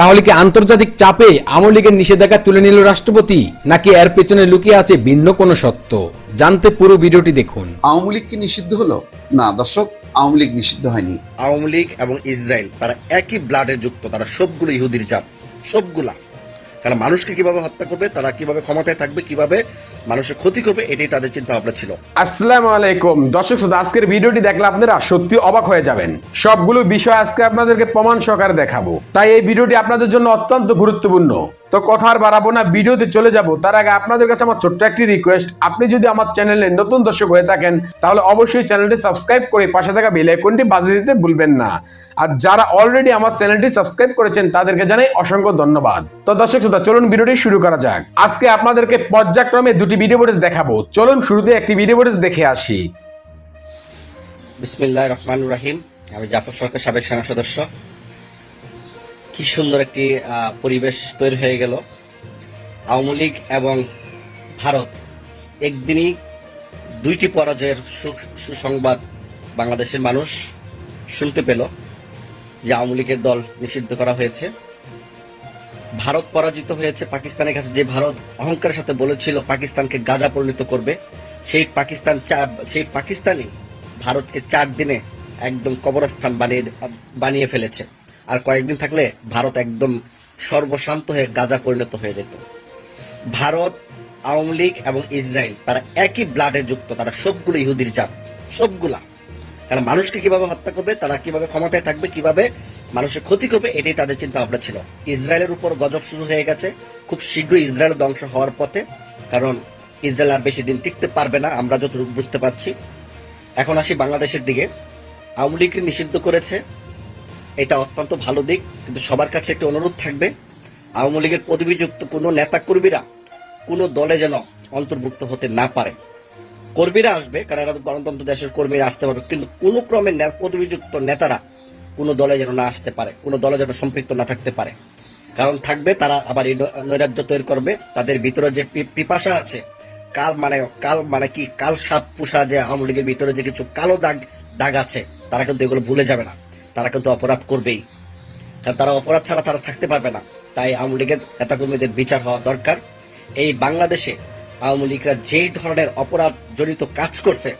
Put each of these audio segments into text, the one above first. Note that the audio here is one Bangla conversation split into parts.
তাহলে কি আন্তর্জাতিক চাপে আওয়ামী লীগের নিষেধাজ্ঞা তুলে নিল রাষ্ট্রপতি নাকি এর পেছনে লুকিয়ে আছে ভিন্ন কোনো সত্য? জানতে পুরো ভিডিওটি দেখুন। আওয়ামী লীগ কি নিষিদ্ধ হলো? না দর্শক আওয়ামী লীগ নিষিদ্ধ হয়নি। আওয়ামী লীগ এবং ইসরায়েল তারা একই ব্লাডে যুক্ত তারা সবগুলো ইহুদির জাত সবগুলা। তারা মানুষকে কীভাবে হত্যা করবে, তারা কীভাবে ক্ষমতায় থাকবে, কীভাবে মানুষের ক্ষতি করবে, এটাই তাদের চিন্তা ভাবনা ছিল। আসসালামু আলাইকুম। দর্শক শ্রোতা, আজকের ভিডিওটি দেখলে আপনারা সত্যি অবাক হয়ে যাবেন। সবগুলো বিষয় আজকে আপনাদেরকে প্রমাণ সহকারে দেখাবো। তাই এই ভিডিওটি আপনাদের জন্য অত্যন্ত গুরুত্বপূর্ণ। তো কথা আর বাড়াবো না, ভিডিওতে চলে যাব। তার আগে আপনাদের কাছে আমার ছোট্ট একটি রিকোয়েস্ট আপনি যদি আমার চ্যানেলে নতুন দর্শক হয়ে থাকেন, তাহলে অবশ্যই চ্যানেলটি সাবস্ক্রাইব করে পাশে থাকা বেল আইকনটি বাজিয়ে দিতে ভুলবেন না। আর যারা অলরেডি আমার চ্যানেলটি সাবস্ক্রাইব করেছেন, তাদেরকে জানাই অসংখ্য ধন্যবাদ। তো দর্শক শ্রোতা, চলুন ভিডিওটি শুরু করা যাক। আজকে আপনাদেরকে পর্যায়ক্রমে দুটি ভিডিও ফুটেজ দেখাবো। চলুন শুরুতে একটি ভিডিও ফুটেজ দেখে আসি। বিসমিল্লাহ রহমান রাহিম। আমি জাফর সরকার সাবেক সেনা সদস্য। কি সুন্দর একটি পরিবেশ তৈরি হয়ে গেল। আওয়ামী লীগ এবং ভারত একদিনই দুইটি পরাজয়ের সুসংবাদ বাংলাদেশের মানুষ শুনতে পেল যে আওয়ামী লীগের দল নিষিদ্ধ করা হয়েছে। ভারত পরাজিত হয়েছে পাকিস্তানের কাছে যে ভারত অহংকারের সাথে বলেছিল পাকিস্তানকে গাজা পরিণত করবে, সেই পাকিস্তান সেই পাকিস্তানই ভারতকে চার দিনে একদম কবরস্থান বানিয়ে বানিয়ে ফেলেছে। আর কয়েকদিন থাকলে ভারত একদম সর্বশান্ত হয়ে গাজা পরিণত হয়ে যেত। ভারত, আওয়ামী লীগ এবং ইসরায়েল তারা একই ব্লাডে যুক্ত, তারা সবগুলো ইহুদির জাত, সবগুলা। তারা মানুষকে কীভাবে হত্যা করবে, তারা কীভাবে ক্ষমতায় থাকবে, কীভাবে মানুষের ক্ষতি করবে, এটাই তাদের চিন্তা ভাবনা ছিল। ইসরায়েলের উপর গজব শুরু হয়ে গেছে, খুব শীঘ্রই ইসরায়েল ধ্বংস হওয়ার পথে, কারণ ইসরায়েল আর বেশি দিন টিকতে পারবে না, আমরা যতটুকু বুঝতে পারছি। এখন আসি বাংলাদেশের দিকে। আওয়ামী লীগকে নিষিদ্ধ করেছে এটা অত্যন্ত ভালো দিক, কিন্তু সবার কাছে একটি অনুরোধ থাকবে, আওয়ামী লীগের পদবিযুক্ত কোনো নেতা কর্মীরা কোনো দলে যেন অন্তর্ভুক্ত হতে না পারে। কর্মীরা আসবে, কারণ এরা গণতন্ত্র দেশের কর্মীরা আসতে পারবে, কিন্তু কোনো ক্রমে পদবিযুক্ত নেতারা কোনো দলে যেন না আসতে পারে, কোনো দলে যেন সম্পৃক্ত না থাকতে পারে। কারণ থাকবে, তারা আবার এই নৈরাজ্য তৈরি করবে, তাদের ভিতরে যে পিপাসা আছে, কাল মানে কাল মানে কি, কাল সাপ পুষা যে আওয়ামী লীগের ভিতরে যে কিছু কালো দাগ দাগ আছে, তারা কিন্তু এগুলো ভুলে যাবে না। তারা কিন্তু অপরাধ করবেই। কারণ তারা অপরাধ ছাড়া তারা থাকতে পারবে না। তাই আওয়ামী লীগের নেতাকর্মীদের বিচার হওয়া দরকার। এই বাংলাদেশে আওয়ামী লীগরা যেই ধরনের অপরাধ জড়িত কাজ করছে,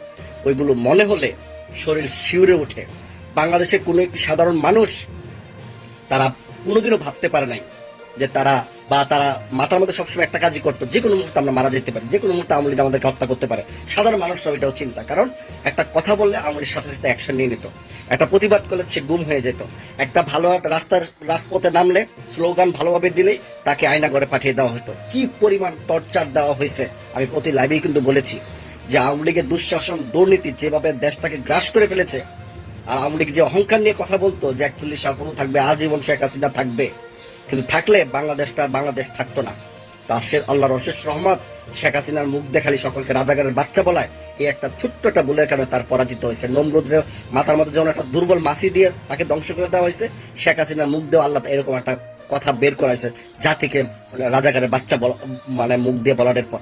ওইগুলো মনে হলে শরীর শিউরে ওঠে। বাংলাদেশে কোনো একটি সাধারণ মানুষ তারা কোনোদিনও ভাবতে পারে নাই যে তারা বা তারা মাথার মধ্যে সবসময় একটা কাজই করতো, যে কোনো মুহূর্তে আমরা মারা যেতে পারি, যে কোনো মুহূর্তে আওয়ামী আমাদেরকে হত্যা করতে পারে। সাধারণ মানুষরা এটাও চিন্তা, কারণ একটা কথা বললে আওয়ামী সাথে সাথে অ্যাকশন নিয়ে নিত। একটা প্রতিবাদ করলে সে গুম হয়ে যেত। একটা ভালো একটা রাস্তার রাজপথে নামলে, স্লোগান ভালোভাবে দিলেই তাকে আয়না করে পাঠিয়ে দেওয়া হতো। কি পরিমাণ টর্চার দেওয়া হয়েছে, আমি প্রতি লাইভেই কিন্তু বলেছি যে আওয়ামী লীগের দুঃশাসন, দুর্নীতি যেভাবে দেশটাকে গ্রাস করে ফেলেছে, আর আওয়ামী লীগ যে অহংকার নিয়ে কথা বলতো যে একচল্লিশ সাল থাকবে, আজীবন শেখ হাসিনা থাকবে কিন্তু থাকলে বাংলাদেশটা বাংলাদেশ থাকতো না। তার সে আল্লাহর অশেষ রহমত, শেখ হাসিনার মুখ দেখালি সকলকে রাজাগারের বাচ্চা বলায়, এই একটা ছোট্টটা বলে কারণে তার পরাজিত হয়েছে। নমরুদের মাথার মধ্যে যেমন একটা দুর্বল মাসি দিয়ে তাকে ধ্বংস করে দেওয়া হয়েছে, শেখ হাসিনার মুখ দেওয়া আল্লাহ এরকম একটা কথা বের করা হয়েছে যা থেকে রাজাগারের বাচ্চা মানে মুখ দিয়ে বলার পর।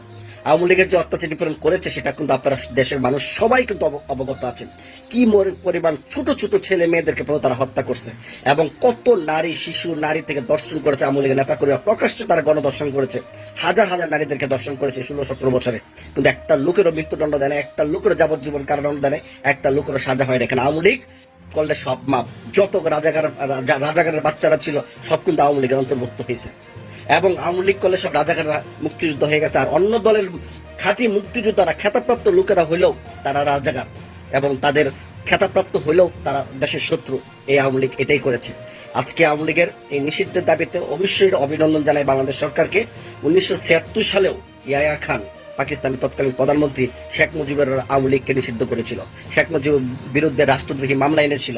আওয়ামী লীগের যে অত্যাচার নিপীড়ন করেছে, সেটা কিন্তু আপনারা দেশের মানুষ সবাই কিন্তু অবগত আছেন। কি পরিমাণ ছোট ছোট ছেলে মেয়েদেরকে তারা হত্যা করছে এবং কত নারী, শিশু, নারী থেকে দর্শন করেছে আওয়ামী লীগের নেতা কর্মীরা প্রকাশ্যে তারা গণদর্শন করেছে। হাজার হাজার নারীদেরকে দর্শন করেছে ষোলো, সতেরো বছরে। কিন্তু একটা লোকেরও মৃত্যুদণ্ড দেয় না, একটা লোকেরও যাবজ্জীবন কারাদণ্ড দেয় না, একটা লোকেরও সাজা হয় না। এখানে আওয়ামী লীগ করলে সব মাপ। যত রাজাগার রাজাগারের বাচ্চারা ছিল, সব কিন্তু আওয়ামী লীগের অন্তর্ভুক্ত হয়েছে। এবং আওয়ামী লীগ করলে সব রাজাকাররা মুক্তিযুদ্ধ হয়ে গেছে। আর অন্য দলের খাঁটি মুক্তিযোদ্ধারা খেতাপ্রাপ্ত লোকেরা হইলেও তারা রাজাকার এবং তাদের খেতাপ্রাপ্ত হইলেও তারা দেশের শত্রু। এই আওয়ামী লীগ এটাই করেছে। আজকে আওয়ামী লীগের এই নিষিদ্ধের দাবিতে অবশ্যই অভিনন্দন জানায় বাংলাদেশ সরকারকে। উনিশশো ছিয়াত্তর সালেও ইয়ায়া খান, পাকিস্তানের তৎকালীন প্রধানমন্ত্রী শেখ মুজিবুর আওয়ামী লীগকে নিষিদ্ধ করেছিল। শেখ মুজিবুর বিরুদ্ধে রাষ্ট্রদ্রোহী মামলা এনেছিল।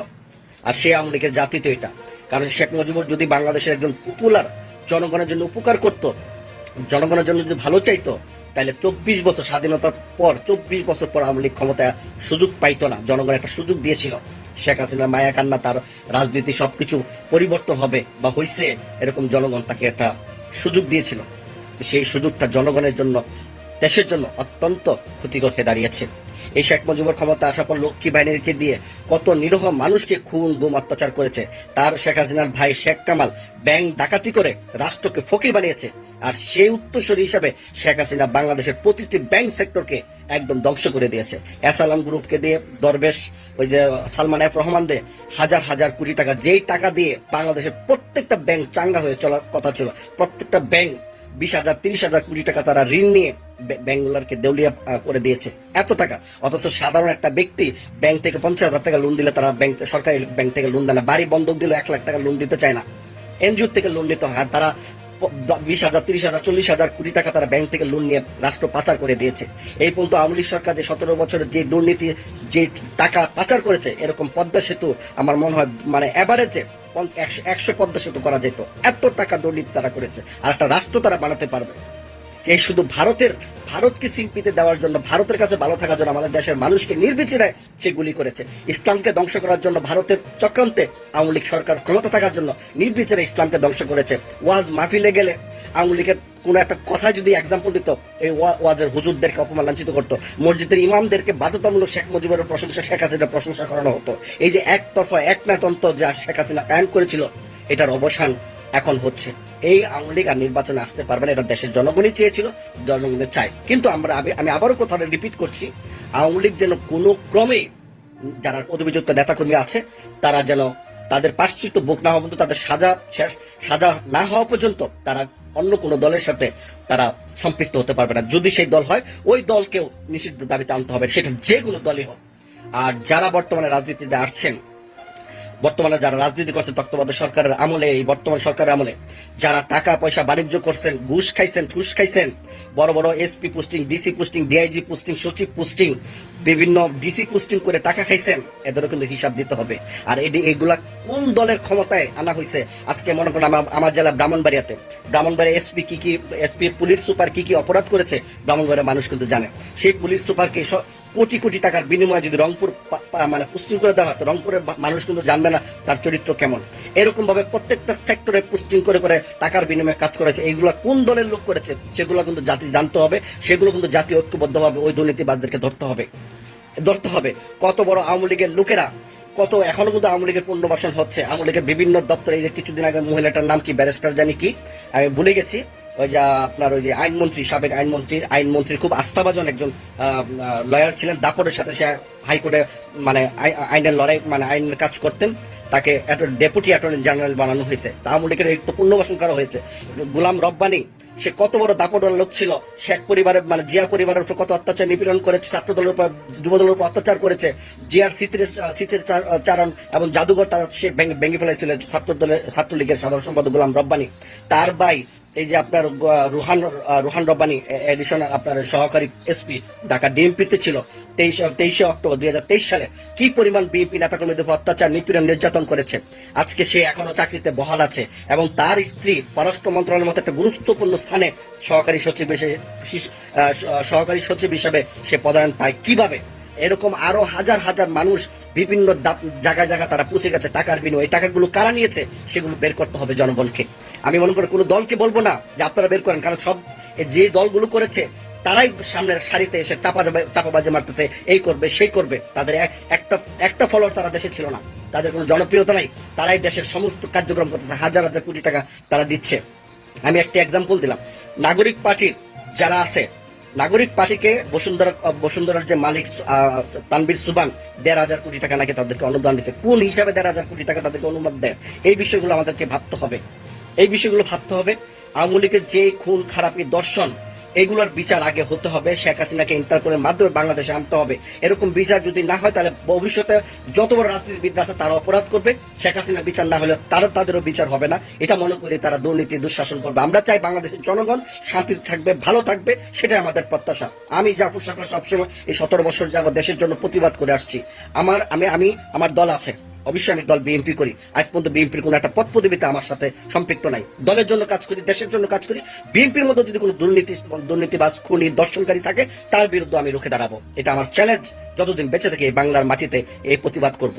আর সে আওয়ামী লীগের জাতি তো এটা। কারণ শেখ মুজিবুর যদি বাংলাদেশের একজন পপুলার জনগণের জন্য উপকার করত, জনগণের জন্য যদি ভালো চাইতো, তাহলে চব্বিশ বছর স্বাধীনতার পর, চব্বিশ বছর পর আওয়ামী লীগ ক্ষমতায় সুযোগ পাইতো না। জনগণ একটা সুযোগ দিয়েছিল। শেখ হাসিনার মায়া কান্না, তার রাজনীতি সবকিছু পরিবর্তন হবে বা হইছে, এরকম জনগণ তাকে একটা সুযোগ দিয়েছিল। সেই সুযোগটা জনগণের জন্য, দেশের জন্য অত্যন্ত ক্ষতিকর হয়ে দাঁড়িয়েছে। এই শেখ মুজিবুর ক্ষমতা আসার পর লক্ষ্মী বাহিনীকে দিয়ে কত নিরহ মানুষকে খুন গুম অত্যাচার করেছে। তার শেখ হাসিনার ভাই শেখ কামাল ব্যাংক ডাকাতি করে রাষ্ট্রকে ফকির বানিয়েছে। আর সেই উত্তরসূরি হিসাবে শেখ হাসিনা বাংলাদেশের প্রতিটি ব্যাংক সেক্টরকে একদম ধ্বংস করে দিয়েছে। এসালাম গ্রুপকে দিয়ে দরবেশ, ওই যে সালমান এফ রহমান দে হাজার হাজার কোটি টাকা, যেই টাকা দিয়ে বাংলাদেশের প্রত্যেকটা ব্যাংক চাঙ্গা হয়ে চলার কথা ছিল, প্রত্যেকটা ব্যাংক বিশ হাজার, তিরিশ হাজার কোটি টাকা তারা ঋণ নিয়ে ব্যাংকগুলোকে দেউলিয়া করে দিয়েছে। এত টাকা। অথচ সাধারণ একটা ব্যক্তি ব্যাংক থেকে পঞ্চাশ হাজার টাকা লোন দিলে তারা ব্যাংক, সরকারি ব্যাংক থেকে লোন দেয় না। বাড়ি বন্ধক দিলে এক লাখ টাকা লোন দিতে চায় না। এনজিও থেকে লোন নিতে হয়। তারা বিশ হাজার, তিরিশ হাজার, চল্লিশ হাজার কোটি টাকা তারা ব্যাংক থেকে লোন নিয়ে রাষ্ট্র পাচার করে দিয়েছে। এই পর্যন্ত আওয়ামী লীগ সরকার যে সতেরো বছরের যে দুর্নীতি, যে টাকা পাচার করেছে, এরকম পদ্মা সেতু আমার মনে হয় মানে অ্যাভারেজে একশো পদ্মা সেতু করা যেত। এত টাকা দুর্নীতি তারা করেছে। আর একটা রাষ্ট্র তারা বানাতে পারবে। এই শুধু ভারতের, ভারতকে সিম্পিতে দেওয়ার জন্য, ভারতের কাছে ভালো থাকার জন্য আমাদের দেশের মানুষকে নির্বিচারে সে গুলি করেছে। ইসলামকে ধ্বংস করার জন্য ভারতের চক্রান্তে আওয়ামী লীগ সরকার ক্ষমতা থাকার জন্য নির্বিচারে ইসলামকে ধ্বংস করেছে। ওয়াজ মাহফিলে গেলে আওয়ামী লীগের কোন একটা কথা যদি এক্সাম্পল দিত, এই ওয়া- ওয়াজের হুজুরদেরকে অপমান লাঞ্ছিত করতো। মসজিদের ইমামদেরকে বাধ্যতামূলক শেখ মুজিবের প্রশংসা শেখ হাসিনার প্রশংসা করানো হতো। এই যে একতরফা একনাতন্ত্র যা শেখ হাসিনা কায়েম করেছিল, এটার অবসান এখন হচ্ছে। এই আওয়ামী লীগ আর নির্বাচনে আসতে পারবে না, এটা দেশের জনগণই চেয়েছিল জনগণে চায় কিন্তু আমরা আমি- আমি আবারও কথাটা রিপিট করছি, আওয়ামী লীগ যেন কোনো ক্রমে যারা অভিযুক্ত নেতাকর্মী আছে, তারা যেন তাদের পাশ্চিত্য বুক না হওয়া পর্যন্ত, তাদের সাজা শেষ- সাজা না হওয়া পর্যন্ত তারা অন্য কোনো দলের সাথে তারা সম্পৃক্ত হতে পারবে না। যদি সেই দল হয়, ওই দলকেও নিষিদ্ধ দাবিতে আনতে হবে, সেটা যে কোনো দলই হোক। আর যারা বর্তমানে রাজনীতিতে আসছেন বর্তমানে যারা রাজনীতি করছেন তত্ত্বাবধায়ক সরকারের আমলে, এই বর্তমান সরকারের আমলে যারা টাকা পয়সা বাণিজ্য করছেন, ঘুষ খাইছেন ঘুষ খাইছেন, বড় বড় SP posting, DC posting, DIG posting, সচিব পোস্টিং, বিভিন্ন ডিসি পোস্টিং করে টাকা খাইছেন, এদেরও কিন্তু হিসাব দিতে হবে। আর এগুলা কোন দলের ক্ষমতায় আনা হয়েছে আজকে মনে করেন আমার আমার জেলা ব্রাহ্মণবাড়িয়াতে। ব্রাহ্মণবাড়িয়া এসপি কি কি, এসপি পুলিশ সুপার কি কি অপরাধ করেছে, ব্রাহ্মণবাড়িয়ার মানুষ কিন্তু জানে। সেই পুলিশ সুপারকে কোটি কোটি টাকার বিনিময়ে যদি রংপুর মানে পুস্টিং করে দেওয়া হয় রংপুরের মানুষ কিন্তু জানবে না তার চরিত্র কেমন। এরকম ভাবে প্রত্যেকটা সেক্টরে পুস্টিং করে করে টাকার বিনিময়ে কাজ করেছে। এইগুলো কোন দলের লোক করেছে, সেগুলো কিন্তু জাতি জানতে হবে। সেগুলো কিন্তু জাতি ঐক্যবদ্ধভাবে ওই দুর্নীতিবাদদেরকে ধরতে হবে। ধরতে হবে। কত বড় আওয়ামী লীগের লোকেরা কত এখনও কিন্তু আওয়ামী লীগের পুনর্বাসন হচ্ছে? আওয়ামী লীগের বিভিন্ন দপ্তরে এই যে কিছুদিন আগে মহিলাটার নাম কি? ব্যারিস্টার জানি কি? আমি ভুলে গেছি। ওই যে আপনার ওই যে আইনমন্ত্রী, সাবেক আইনমন্ত্রী আইনমন্ত্রীর খুব আস্থাভাজন একজন লয়ার ছিলেন। দাপটের সাথে সে হাইকোর্টে মানে আই- আইনের লড়াই মানে আইনের কাজ করতেন। তাকে ডেপুটি অ্যাটর্নি জেনারেল বানানো হয়েছে। তা আওয়ামী লীগের তো পুনর্বাসন করা হয়েছে। গোলাম রব্বানি সে কত বড় দাপটের লোক ছিল শেখ পরিবারের মানে জিয়া পরিবারের উপর কত অত্যাচার নিপীড়ন করেছে ছাত্র দলের উপর যুব দলের উপর অত্যাচার করেছে, জিয়ার স্মৃতির স্মৃতির চারণ এবং জাদুঘর তারা সে ভেঙে ফেলেছিল ছাত্র দলের ছাত্রলীগের সাধারণ সম্পাদক গোলাম রব্বানি। তার ভাই এই যে আপনার রুহান রুহান রব্বানি এডিশনাল আপনার সহকারী এসপি ঢাকা ডিএমপিতে ছিল তেইশে তেইশে অক্টোবর দুই হাজার তেইশ সালে। কি পরিমাণ বিএনপি নেতাকর্মীদের উপর অত্যাচার, নিপীড়ন, নির্যাতন করেছে? আজকে সে এখনও চাকরিতে বহাল আছে এবং তার স্ত্রী পররাষ্ট্র মন্ত্রণালয়ের মতো একটা গুরুত্বপূর্ণ স্থানে সহকারী সচিব হিসেবে সহকারী সচিব হিসেবে সে পদায়ন পায়। কীভাবে? এরকম আরও হাজার হাজার মানুষ বিভিন্ন জায়গায় জায়গায় তারা পুষে গেছে, টাকার বিনিময়ে। টাকাগুলো কারা নিয়েছে সেগুলো বের করতে হবে জনগণকে। আমি মনে করি কোনো দলকে বলব না যে আপনারা বের করেন, কারণ সব যে দলগুলো করেছে, তারাই সামনের সারিতে এসে চাপা চাপাবাজি মারতেছে, এই করবে, সেই করবে। তাদের এক- একটা একটা ফলোয়ার তারা দেশে ছিল না। তাদের কোনো জনপ্রিয়তা নাই। তারাই দেশের সমস্ত কার্যক্রম করতেছে, হাজার হাজার কোটি টাকা তারা দিচ্ছে। আমি একটা এক্সাম্পল দিলাম। নাগরিক পার্টির যারা আছে নাগরিক পার্টিকে বসুন্ধরা, বসুন্ধরার যে মালিক তানবির সুবান, দেড় হাজার কোটি টাকা নাকি তাদেরকে অনুদান দিচ্ছে কোন হিসাবে দেড় হাজার কোটি টাকা তাদেরকে অনুদান দেয়? এই বিষয়গুলো আমাদেরকে ভাবতে হবে। এই বিষয়গুলো ভাবতে হবে। আওয়ামী লীগের যে খুন, খারাপি, দর্শন এগুলোর বিচার আগে হতে হবে। শেখ হাসিনাকে ইন্টারপোলের মাধ্যমে বাংলাদেশে আনতে হবে। এরকম বিচার যদি না হয়, তাহলে ভবিষ্যতে যত বড় রাজনীতিবিদ আছে, তারা অপরাধ করবে। শেখ হাসিনার বিচার না হলে তারা তাদেরও বিচার হবে না। এটা মনে করি তারা দুর্নীতি, দুঃশাসন করবে। আমরা চাই বাংলাদেশের জনগণ শান্তিতে থাকবে, ভালো থাকবে। সেটাই আমাদের প্রত্যাশা। আমি জাফর সরকার সবসময় এই সতেরো বছর যাবত দেশের জন্য প্রতিবাদ করে আসছি। আমার, আমি আমি, আমার দল আছে। অবশ্যই আমি দল বিএনপি করি। আজ পর্যন্ত বিএনপির কোন একটা পদ পদবিতে আমার সাথে সম্পৃক্ত নাই। দলের জন্য কাজ করি, দেশের জন্য কাজ করি। বিএনপির মধ্যে যদি কোনো দুর্নীতি, দুর্নীতিবাজ, খুনি, দর্শনকারী থাকে, তার বিরুদ্ধে আমি রুখে দাঁড়াবো। এটা আমার চ্যালেঞ্জ যতদিন বেঁচে থেকে এই বাংলার মাটিতে এই প্রতিবাদ করব।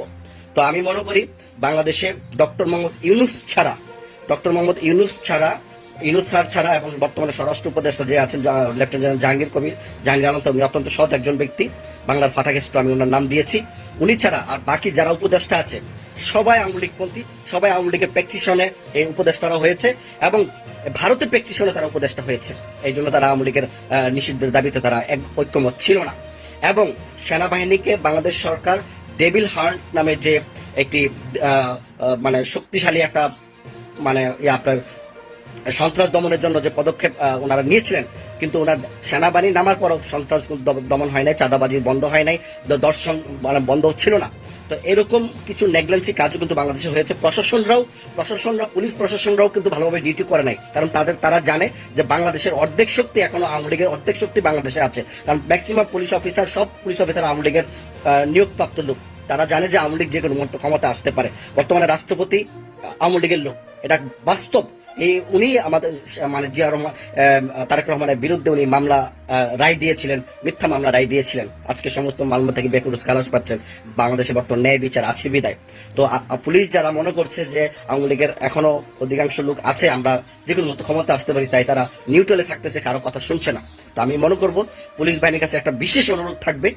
তো আমি মনে করি, বাংলাদেশে ডক্টর মোহাম্মদ ইউনুস ছাড়া, ডক্টর মোহাম্মদ ইউনুস ছাড়া ইনুস স্যার ছাড়া এবং বর্তমানে স্বরাষ্ট্র উপদেষ্টা যে আছেন lieutenant general Jahangir Kabir, Jahangir Alam sir, উনি অত্যন্ত সৎ একজন ব্যক্তি। বাংলার ফাটাকেস্ট আমি ওনার নাম দিয়েছি। উনি ছাড়া আর বাকি যারা উপদেষ্টা আছে, সবাই আওয়ামী লীগপন্থী সবাই আওয়ামী লীগের প্র্যাকটিশনে এই উপদেষ্টারা হয়েছে এবং ভারতের প্র্যাকটিশনে তারা উপদেষ্টা হয়েছে। এই জন্য তারা আওয়ামী লীগের নিষিদ্ধের দাবিতে তারা এক ঐক্যমত ছিল না। এবং সেনাবাহিনীকে বাংলাদেশ সরকার ডেভিল হার্ট নামে যে একটি মানে শক্তিশালী একটা মানে আপনার সন্ত্রাস দমনের জন্য যে পদক্ষেপ ওনারা নিয়েছিলেন, কিন্তু ওনার সেনাবাহিনী নামার পরও সন্ত্রাস দমন হয় নাই, চাঁদাবাজি বন্ধ হয় নাই দর্শন মানে বন্ধ ছিল না। তো এরকম কিছু নেগলেন্সি কাজও কিন্তু বাংলাদেশে হয়েছে। প্রশাসনরাও, প্রশাসনরা, পুলিশ প্রশাসনরাও কিন্তু ভালোভাবে ডিউটি করে নাই, কারণ তাদের, তারা জানে যে বাংলাদেশের অর্ধেক শক্তি এখনও আওয়ামী লীগের অর্ধেক শক্তি বাংলাদেশে আছে। কারণ ম্যাক্সিমাম পুলিশ অফিসার সব পুলিশ অফিসার আওয়ামী লীগের নিয়োগপ্রাপ্ত লোক। তারা জানে যে আওয়ামী লীগ যে কোনো ক্ষমতা আসতে পারে। বর্তমানে রাষ্ট্রপতি আওয়ামী লীগের লোক। এটা বাস্তব। এই উনি আমাদের মানে জিয়া রহমান তারেক রহমানের বিরুদ্ধে উনি মামলা রায় দিয়েছিলেন, মিথ্যা মামলা রায় দিয়েছিলেন। আজকে সমস্ত মামলা থেকে বেকুর খালাস পাচ্ছেন বাংলাদেশে বর্তমান ন্যায় বিচার আছে বিদায়। তো পুলিশ যারা মনে করছে যে আওয়ামী লীগের এখনও অধিকাংশ লোক আছে, আমরা যে কোনো মতো ক্ষমতা আসতে পারি, তাই তারা নিউট্রালে থাকতেছে, কারও কথা শুনছে না। তো আমি মনে করব পুলিশ বাহিনীর কাছে একটা বিশেষ অনুরোধ থাকবে।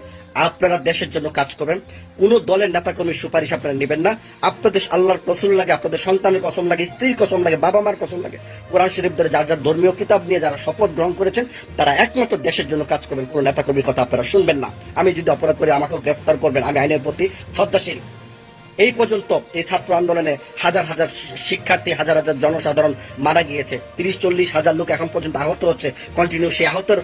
আপনারা দেশের জন্য কাজ করবেন কোন দলের নেতাকর্মীর সুপারিশ আপনারা নেবেন না। আপনাদের আল্লাহর কসম লাগে, আপনাদের সন্তানের কসম লাগে, স্ত্রীর কসম লাগে বাবা মার কসম লাগে। কোরআন শরীফ ধরে যার যার ধর্মীয় কিতাব নিয়ে যারা শপথ গ্রহণ করেছেন, তারা একমাত্র দেশের জন্য কাজ করবেন। কোন নেতাকর্মীর কথা আপনারা শুনবেন না। আমি যদি অপরাধ করি, আমাকেও গ্রেফতার করবেন। আমি আইনের প্রতি শ্রদ্ধাশীল। এই পর্যন্ত এই ছাত্র আন্দোলনে হাজার হাজার শিক্ষার্থী হাজার হাজার জনসাধারণ মারা গিয়েছে। তিরিশ চল্লিশ হাজার লোক এখন পর্যন্ত আহত হচ্ছে। কন্টিনিউ সেই আহতর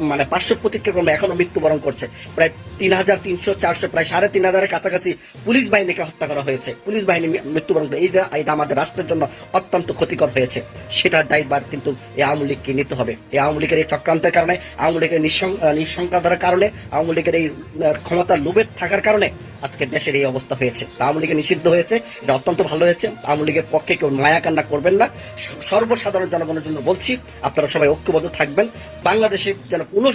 মানে, পার্শ্ব প্রতিক্রমে এখনও মৃত্যুবরণ করছে। প্রায় তিন হাজার তিনশো চারশো প্রায় সাড়ে তিন হাজারের কাছাকাছি পুলিশ বাহিনীকে হত্যা করা হয়েছে। পুলিশ বাহিনী মৃত্যুবরণ করে। এইটা এটা আমাদের রাষ্ট্রের জন্য অত্যন্ত ক্ষতিকর হয়েছে। সেটার দায়িত্বার কিন্তু এই আওয়ামী লীগকে নিতে হবে। এই আওয়ামী লীগের এই চক্রান্তের কারণে আওয়ামী লীগের নিঃসং- আহ, কারণে আওয়ামী লীগের এই ক্ষমতার লোভের থাকার কারণে আজকে দেশের এই অবস্থা হয়েছে। আওয়ামী লীগের নিষিদ্ধ হয়েছে, এটা অত্যন্ত ভালো হয়েছে। আওয়ামী লীগের পক্ষে কেউ মায়া কান্না করবেন না। সর্বসাধারণ জনগণের জন্য বলছি, আপনারা সবাই ঐক্যবদ্ধ থাকবেন। বাংলাদেশে যেন কোনো,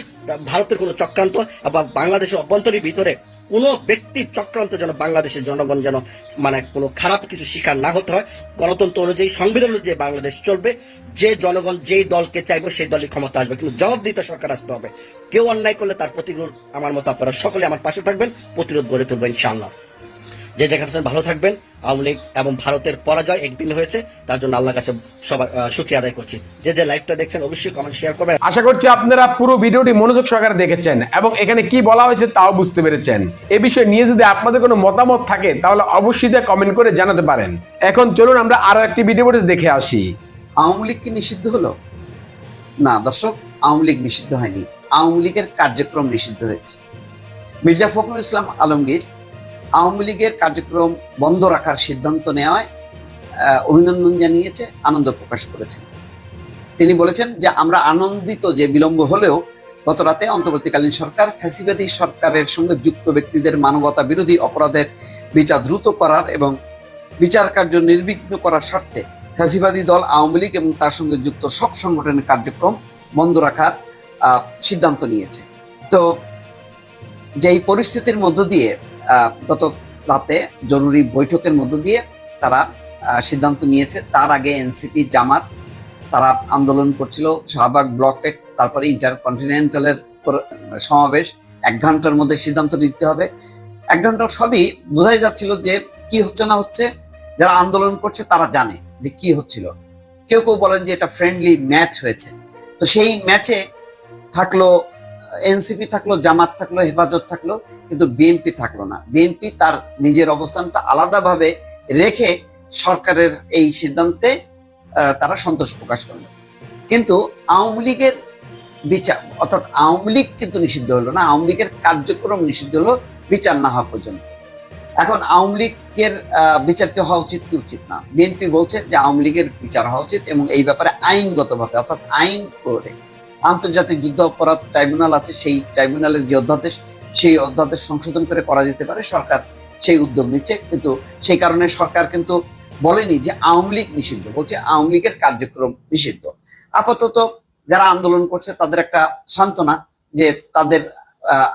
ভারতের কোনো চক্রান্ত বা বাংলাদেশের অভ্যন্তরীর ভিতরে কোনো ব্যক্তির চক্রান্ত যেন বাংলাদেশের জনগণ যেন মানে কোনো খারাপ কিছু শিকার না হতে হয়, গণতন্ত্র অনুযায়ী, সংবিধান অনুযায়ী বাংলাদেশ চলবে, যে জনগণ যেই দলকে চাইবে সেই দলই ক্ষমতা আসবে, কিন্তু জবাব দিতে সরকার আসতে হবে। কেউ অন্যায় করলে তার প্রতিরোধ আমার মতো আপনারা সকলে আমার পাশে থাকবেন, প্রতিরোধ গড়ে তুলবেন ইনশাআল্লাহ। যে যেখানে ভালো থাকবেন আওয়ামী লীগ এবং ভারতের পরাজয় একদিন হয়েছে তার জন্য আল্লাহর কাছে সবার সুক্রিয়া আদায় করছি। যে যে লাইভটা দেখছেন অবশ্যই কমেন্ট শেয়ার করবেন। আশা করছি আপনারা পুরো ভিডিওটি মনোযোগ সহকারে দেখেছেন এবং এখানে কি বলা হয়েছে তাও বুঝতে পেরেছেন। এ বিষয়ে নিয়ে যদি আপনাদের কোনো মতামত থাকে তাহলে অবশ্যই তা কমেন্ট করে জানাতে পারেন। এখন চলুন আমরা আরও একটি ভিডিও দেখে আসি। আওয়ামী লীগ কি নিষিদ্ধ হলো? না দর্শক আওয়ামী লীগ নিষিদ্ধ হয়নি। আওয়ামী লীগের কার্যক্রম নিষিদ্ধ হয়েছে। মির্জা ফখরুল ইসলাম আলমগীর আওয়ামী লীগের কার্যক্রম বন্ধ রাখার সিদ্ধান্ত নেওয়ায় অভিনন্দন জানিয়েছে, আনন্দ প্রকাশ করেছে। তিনি বলেছেন যে, আমরা আনন্দিত যে বিলম্ব হলেও গত রাতে অন্তর্বর্তীকালীন সরকার ফ্যাসিবাদী সরকারের সঙ্গে যুক্ত ব্যক্তিদের মানবতা বিরোধী অপরাধের বিচার দ্রুত করার এবং বিচার কার্য নির্বিঘ্ন করার স্বার্থে ফ্যাসিবাদী দল, আওয়ামী লীগ এবং তার সঙ্গে যুক্ত সব সংগঠনের কার্যক্রম বন্ধ রাখার সিদ্ধান্ত নিয়েছে। তো, যেই পরিস্থিতির মধ্য দিয়ে গত রাতে জরুরি বৈঠকের মধ্য দিয়ে তারা সিদ্ধান্ত নিয়েছে। তার আগে এনসিপি জামাত, তারা আন্দোলন করছিল শাহবাগ ব্লকেট তারপরে ইন্টার কন্টিনেন্টালের সমাবেশ। এক ঘণ্টার মধ্যে সিদ্ধান্ত নিতে হবে। এক ঘণ্টা সবই বোঝাই যাচ্ছিল যে কি হচ্ছে না হচ্ছে, যারা আন্দোলন করছে তারা জানে যে কি হচ্ছিল। কেউ কেউ বলেন যে এটা ফ্রেন্ডলি ম্যাচ হয়েছে। তো সেই ম্যাচে থাকল এনসিপি থাকল, জামাত থাকল, হেফাজত থাকল, কিন্তু বিএনপি থাকল না। বিএনপি তার নিজের অবস্থানটা আলাদাভাবে রেখে সরকারের এই সিদ্ধান্তে তারা সন্তোষ প্রকাশ করল। কিন্তু আওয়ামী লীগের বিচার, অর্থাৎ আওয়ামী লীগ কিন্তু নিষিদ্ধ হলো না, আওয়ামী লীগের কার্যক্রম নিষিদ্ধ হলো, বিচার না হওয়া পর্যন্ত। এখন আওয়ামী লীগের বিচার কি হওয়া উচিত কি উচিত না? বিএনপি বলছে যে আওয়ামী লীগের বিচার হওয়া উচিত এবং এই ব্যাপারে আইনগতভাবে, অর্থাৎ আইন করে আন্তর্জাতিক যুদ্ধ অপরাধ ট্রাইব্যুনাল আছে, সেই ট্রাইব্যুনালের যে অধ্যাদেশ, সেই অধ্যাদেশ সংশোধন করে করা যেতে পারে, সরকার সেই উদ্যোগ নিচ্ছে। কিন্তু সেই কারণে সরকার কিন্তু বলেনি যে আওয়ামী লীগ নিষিদ্ধ, বলছে আওয়ামী লীগের কার্যক্রম নিষিদ্ধ। আপাতত যারা আন্দোলন করছে, তাদের একটা সান্ত্বনা যে তাদের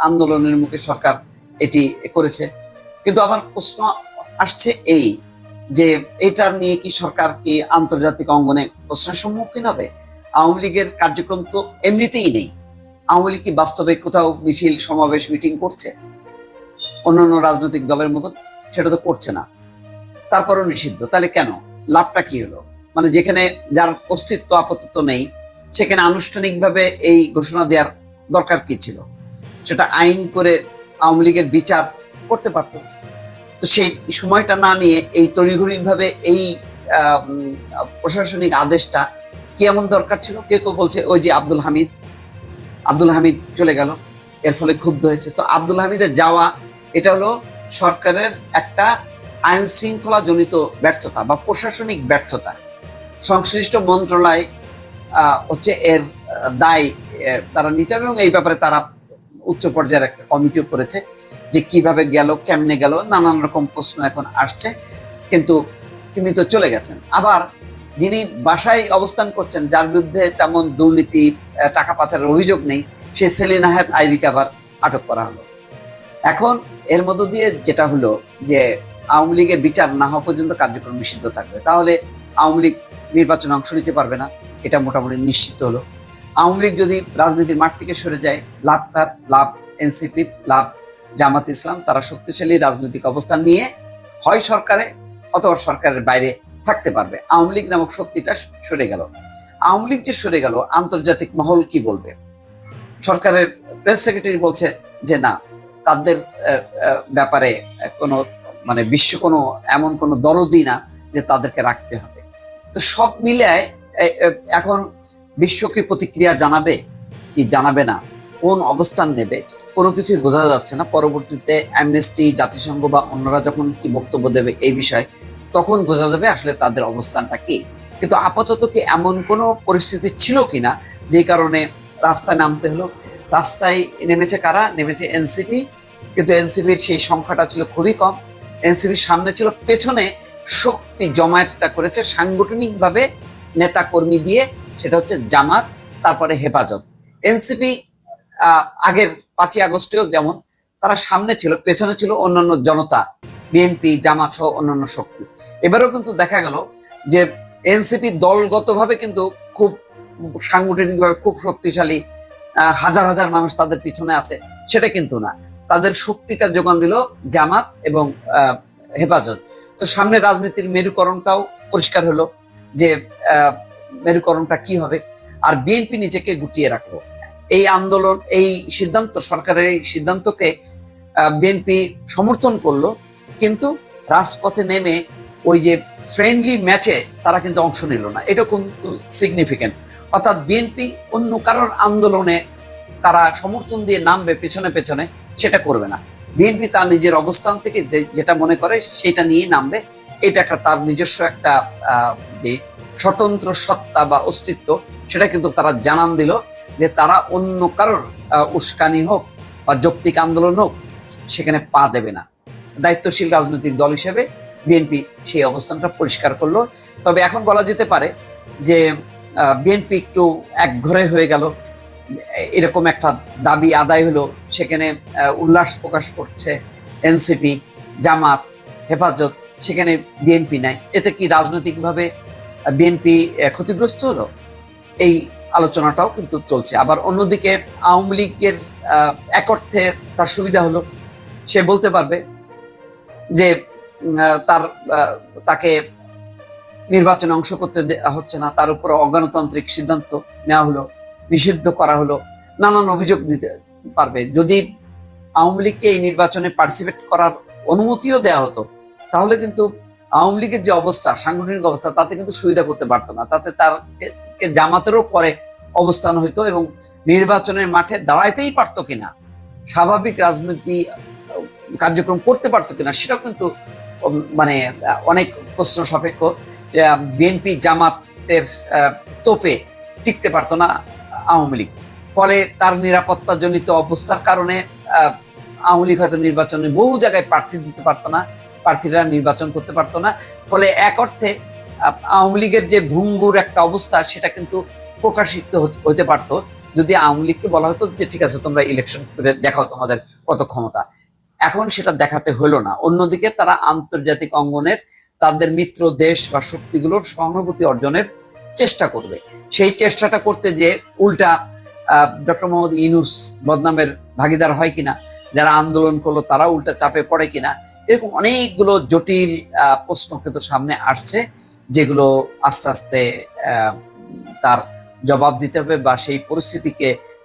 আন্দোলনের মুখে সরকার এটি করেছে। কিন্তু আমার প্রশ্ন আসছে এই যে এটা নিয়ে কি সরকার কি আন্তর্জাতিক অঙ্গনে প্রশ্নের সম্মুখীন হবে? আওয়ামী লীগের কার্যক্রম তো এমনিতেই নেই। আওয়ামী লীগ কি বাস্তবে কোথাও মিছিল, সমাবেশ, মিটিং করছে? অন্যান্য রাজনৈতিক দলের মতন সেটা তো করছে না। তারপরও নিষিদ্ধ। তাহলে কেন? লাভটা কি হলো? মানে যেখানে যার অস্তিত্ব আপাতত নেই, সেখানে আনুষ্ঠানিকভাবে এই ঘোষণা দেওয়ার দরকার কি ছিল? সেটা আইন করে আওয়ামী লীগের বিচার করতে পারতো। তো সেই সময়টা না নিয়ে এই তড়িঘড়ি ভাবে এই প্রশাসনিক আদেশটা কি এমন দরকার ছিল? কে কেউ বলছে, ওই যে আব্দুল হামিদ। আব্দুল হামিদ চলে গেল। এর ফলে ক্ষুব্ধ হয়েছে। তো আব্দুল হামিদের যাওয়া, এটা হলো সরকারের একটা আইন শৃঙ্খলা জনিত ব্যর্থতা বা প্রশাসনিক ব্যর্থতা। সংশ্লিষ্ট মন্ত্রণালয় হচ্ছে এর দায় তারা নিতে হবে এবং এই ব্যাপারে তারা উচ্চ পর্যায়ের একটা কমিটিও করেছে যে কীভাবে গেল, কেমনে গেল, নানান রকম প্রশ্ন এখন আসছে। কিন্তু তিনি তো চলে গেছেন। আবার যিনি বাসায় অবস্থান করছেন, যার বিরুদ্ধে তেমন দুর্নীতি টাকা পাচারের অভিযোগ নেই, সে সেলিন আহাদ আইবিকে আবার আটক করা হলো। এখন এর মধ্য দিয়ে যেটা হলো যে, আওয়ামী লীগের বিচার না হওয়া পর্যন্ত কার্যক্রম নিষিদ্ধ থাকবে। তাহলে আওয়ামী লীগ নির্বাচনে অংশ নিতে পারবে না, এটা মোটামুটি নিশ্চিত হলো। আওয়ামী লীগ যদি রাজনীতির মাঠ থেকে সরে যায়, লাভ কার? লাভ এনসিপির, লাভ জামাত ইসলাম। তারা শক্তিশালী রাজনৈতিক অবস্থান নিয়ে হয় সরকারে, অথবা সরকারের বাইরে থাকতে পারবে। আওয়ামী লীগ নামক শক্তিটা সরে গেল। আওয়ামী লীগ যে সরে গেল, আন্তর্জাতিক মহল কি বলবে? সরকারের প্রেস সেক্রেটারি বলছে যে, না, তাদের ব্যাপারে কোনো মানে বিশ্ব কোনো, এমন কোনো দরদি না যে তাদেরকে রাখতে হবে। তো সব মিলায় এখন বিশ্বকে প্রতিক্রিয়া জানাবে কি জানাবে না? কোন অবস্থান নেবে? কোনো কিছুই বোঝা যাচ্ছে না। পরবর্তীতে অ্যামনেস্টি জাতিসংঘ বা অন্যরা যখন কি বক্তব্য দেবে এই বিষয়ে তখন বোঝা যাবে আসলে তাদের অবস্থানটা কি। কিন্তু আপাতত কি এমন কোনো পরিস্থিতি ছিল কিনা, যে কারণে রাস্তায় নামতে হলো? রাস্তায় নেমেছে কারা? নেমেছে এনসিপি। কিন্তু এনসিপির সেই সংখ্যাটা ছিল খুবই কম। এনসিপির সামনে ছিল, পেছনে শক্তি জমায়েতটা করেছে সাংগঠনিকভাবে নেতা কর্মী দিয়ে, সেটা হচ্ছে জামাত, তারপরে হেফাজত। এনসিপি আগের পাঁচই আগস্টেও যেমন, তারা সামনে ছিল, পেছনে ছিল অন্যান্য জনতা, বিএনপি, জামাত সহ অন্যান্য শক্তি। এবারেও কিন্তু দেখা গেল যে এনসিপি দলগতভাবে কিন্তু খুব সাংগঠনিকভাবে খুব শক্তিশালী হাজার হাজার মানুষ তাদের পিছনে আছে, সেটা কিন্তু না। তাদের শক্তিটা যোগান দিল জামাত এবং হেফাজত। তো সামনে রাজনীতির মেরুকরণটাও পরিষ্কার হলো যে মেরুকরণটা কি হবে আর বিএনপি নিজেকে গুটিয়ে রাখল। এই আন্দোলন, এই সিদ্ধান্ত, সরকারের এই সিদ্ধান্তকে বিএনপি সমর্থন করল, কিন্তু রাজপথে নেমে ওই যে ফ্রেন্ডলি ম্যাচে তারা কিন্তু অংশ নিল না। এটা কিন্তু সিগনিফিকেন্ট অর্থাৎ বিএনপি অন্য কারোর আন্দোলনে তারা সমর্থন দিয়ে নামবে পেছনে পেছনে, সেটা করবে না। বিএনপি তার নিজের অবস্থান থেকে যে, যেটা মনে করে সেটা নিয়ে নামবে। এটা একটা তার নিজস্ব একটা যে স্বতন্ত্র সত্তা বা অস্তিত্ব, সেটা কিন্তু তারা জানান দিল যে তারা অন্য কারোর উস্কানি হোক বা যৌক্তিক আন্দোলন হোক, সেখানে পা দেবে না। দায়িত্বশীল রাজনৈতিক দল হিসেবে বিএনপি সেই অবস্থানটা পরিষ্কার করল। তবে এখন বলা যেতে পারে যে বিএনপি একটু একঘরে হয়ে গেল। এরকম একটা দাবি আদায় হলো। সেখানে উল্লাস প্রকাশ করছে এনসিপি, জামাত, হেফাজত। সেখানে বিএনপি নাই। এতে কি রাজনৈতিকভাবে বিএনপি ক্ষতিগ্রস্ত হলো? এই আলোচনাটাও কিন্তু চলছে। আবার অন্যদিকে আওয়ামী লীগের এক অর্থে তার সুবিধা হলো। সে বলতে পারবে যে তার তাকে নির্বাচনে অংশ করতে হচ্ছে না। তার উপর অগণতান্ত্রিক সিদ্ধান্ত নেওয়া হলো, নিষিদ্ধ করা হলো, নানান অভিযোগ দিতে পারবে। যদি আওয়ামী লীগকে এই নির্বাচনে পার্টিসিপেট করার অনুমতিও দেওয়া হতো, তাহলে কিন্তু আওয়ামী লীগের যে অবস্থা, সাংগঠনিক অবস্থা, তাতে কিন্তু সুবিধা করতে পারতো না। তাতে তার জামাতেরও পরে অবস্থান হইতো এবং নির্বাচনের মাঠে দাঁড়াইতেই পারতো কিনা, স্বাভাবিক রাজনীতি কার্যক্রম করতে পারতো কিনা, সেটাও কিন্তু মানে অনেক প্রশ্ন সাপেক্ষ বিএনপি জামাতের তোপে টিকতে পারতো না আওয়ামী লীগ। ফলে তার নিরাপত্তাজনিত অবস্থার কারণে আওয়ামী লীগ হয়তো নির্বাচনে বহু জায়গায় প্রার্থী দিতে পারতো না, প্রার্থীরা নির্বাচন করতে পারতো না। ফলে এক অর্থে আওয়ামী লীগের যে ভঙ্গুর একটা অবস্থা, সেটা কিন্তু প্রকাশিত হতে পারতো। যদি আওয়ামী লীগকে বলা হতো যে, ঠিক আছে, তোমরা ইলেকশন করে দেখাও তোমাদের কত ক্ষমতা। এখন সেটা দেখাতে হলো না। অন্যদিকে তারা আন্তর্জাতিক অঙ্গনের তাদের মিত্র দেশ বা শক্তিগুলোর সহানুভূতি অর্জনের চেষ্টা করবে। সেই চেষ্টাটা করতে যে উল্টা ডক্টর মোহাম্মদ ইনুস বদনামের ভাগিদার হয় কিনা, যারা আন্দোলন করল তারা উল্টা চাপে পড়ে কিনা, এরকম অনেকগুলো জটিল প্রশ্ন কিন্তু সামনে আসছে, যেগুলো আস্তে আস্তে তার জবাব দিতে হবে বা সেই পরিস্থিতিকে